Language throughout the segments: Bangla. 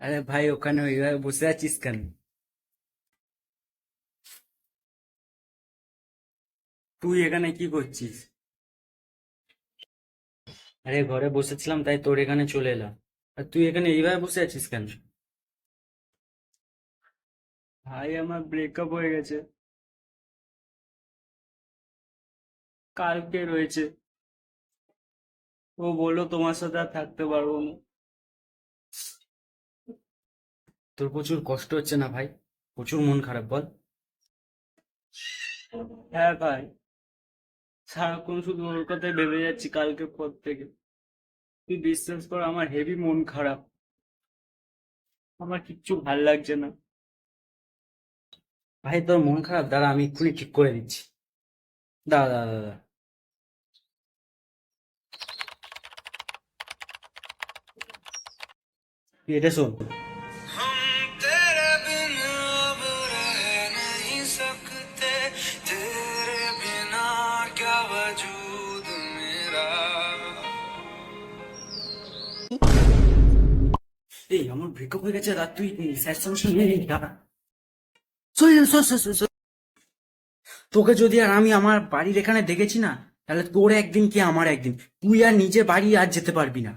আরে ভাই, ওখানে ওইভাবে বসে আছিস কেন? তুই এখানে কি করছিস? আরে ঘরে বসেছিলাম, তাই তোর এখানে চলে এলাম। আর তুই এখানে এইভাবে বসে আছিস কেন? ভাই, আমার ব্রেকআপ হয়ে গেছে। কালকে রয়েছে। ও বলল তোমার সাথে আর থাকতে পারব না। তোর প্রচুর কষ্ট হচ্ছে না ভাই? প্রচুর মন খারাপ বল। হ্যাঁ ভাই সারাক্ষণ শুধু ওর কথাই ভেবে যাচ্ছি কালকে পর থেকে। তুই বিশ্বাস কর আমার হেভি মন খারাপ। আমার কিচ্ছু ভালো লাগছে না। ভাই তোর মন খারাপ? দাঁড়া আমি এক্ষুনি ঠিক করে দিচ্ছি। দাঁড়া দাঁড়া দাঁড়া। তুই এটা শোন। এই, আমার ব্রেকআপ হয়ে গেছে রাত তুই স্যার। তোকে যদি আর আমি আমার বাড়ির এখানে দেখেছি না, তাহলে তোর একদিন কি আমার একদিন? তুই আর নিজে বাড়ি আর যেতে পারবি না।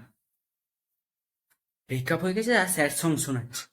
ব্রেকআপ হয়ে গেছে, আর স্যার সং শোনাচ্ছি।